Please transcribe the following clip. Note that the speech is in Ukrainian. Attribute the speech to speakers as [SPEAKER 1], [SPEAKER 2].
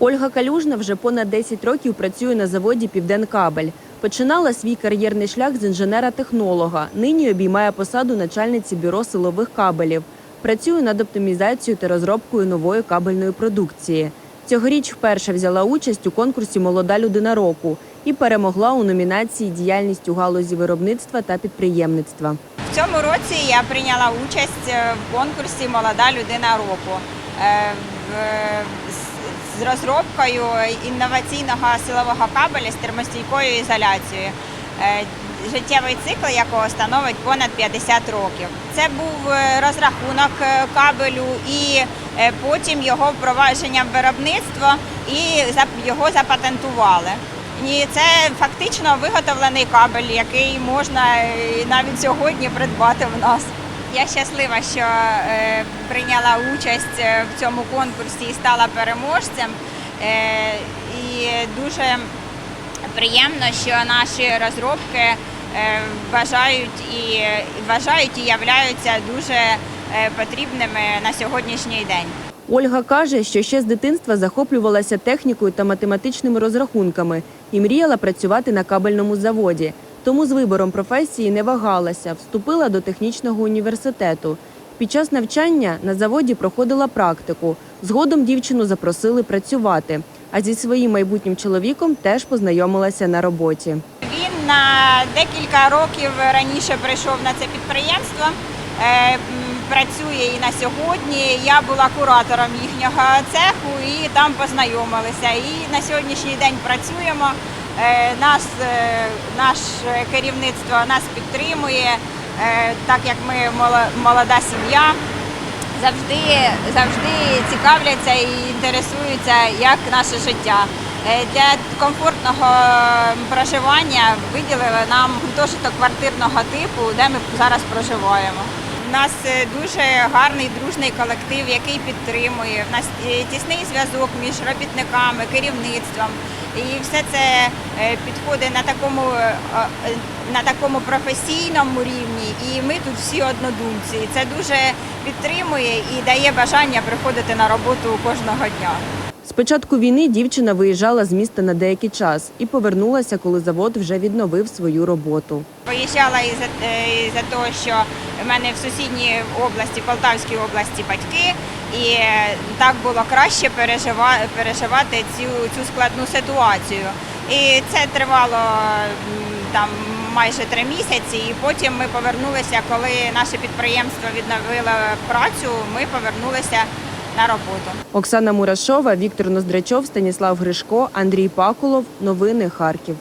[SPEAKER 1] Ольга Калюжна вже понад 10 років працює на заводі Південкабель. Починала свій кар'єрний шлях з інженера-технолога. Нині обіймає посаду начальниці бюро силових кабелів. Працює над оптимізацією та розробкою нової кабельної продукції. Цьогоріч вперше взяла участь у конкурсі Молода людина року і перемогла у номінації Діяльність у галузі виробництва та підприємництва.
[SPEAKER 2] В цьому році я прийняла участь в конкурсі Молода людина року е, з- розробкою інноваційного силового кабеля з термостійкою ізоляцією, е, життєвий цикл якого становить понад 50 років. Це був е, розрахунок е, кабелю і потім його впровадження в виробництво і його запатентували. І це фактично виготовлений кабель, який можна навіть сьогодні придбати в нас. Я щаслива, що е, прийняла участь е, в цьому конкурсі і стала переможцем. Е, і дуже приємно, що наші розробки е, вважають і вважають і являються дуже е, потрібними на сьогоднішній день.
[SPEAKER 1] Ольга каже, що ще з дитинства захоплювалася технікою та математичними розрахунками і мріяла працювати на кабельному заводі. Тому з вибором професії не вагалася, вступила до технічного університету. Під час навчання на заводі проходила практику. Згодом дівчину запросили працювати. А зі своїм майбутнім чоловіком теж познайомилася на роботі.
[SPEAKER 2] Він на декілька років раніше прийшов на це підприємство. е, Працює і на сьогодні. Я була куратором їхнього цеху і там познайомилися. І на сьогоднішній день працюємо. Е, Нас, е, наше керівництво нас підтримує, е, так як ми молода сім'я. Завжди, завжди цікавляться і інтересуються, як наше життя. Для комфортного проживання виділили нам гуртожиток квартирного типу, де ми зараз проживаємо. Нас е, дуже гарний дружний колектив, який підтримує. У нас е, тісний зв'язок між робітниками, керівництвом. І все це е, підходить на такому, на такому професійному рівні. І ми тут всі однодумці. І Це дуже підтримує і дає бажання приходити на роботу кожного дня.
[SPEAKER 1] З початку війни дівчина виїжджала з міста на деякий час і повернулася, коли завод вже відновив свою роботу.
[SPEAKER 2] Виїжджала е, із-за того, що в мене в сусідній області, Полтавській області, батьки, і так було краще переживати цю, цю складну ситуацію. І це тривало там майже три місяці. І потім ми повернулися, коли наше підприємство відновило працю. Ми повернулися на роботу.
[SPEAKER 1] Оксана Мурашова, Віктор Ноздрачов, Станіслав Гришко, Андрій Пакулов. Новини Харків.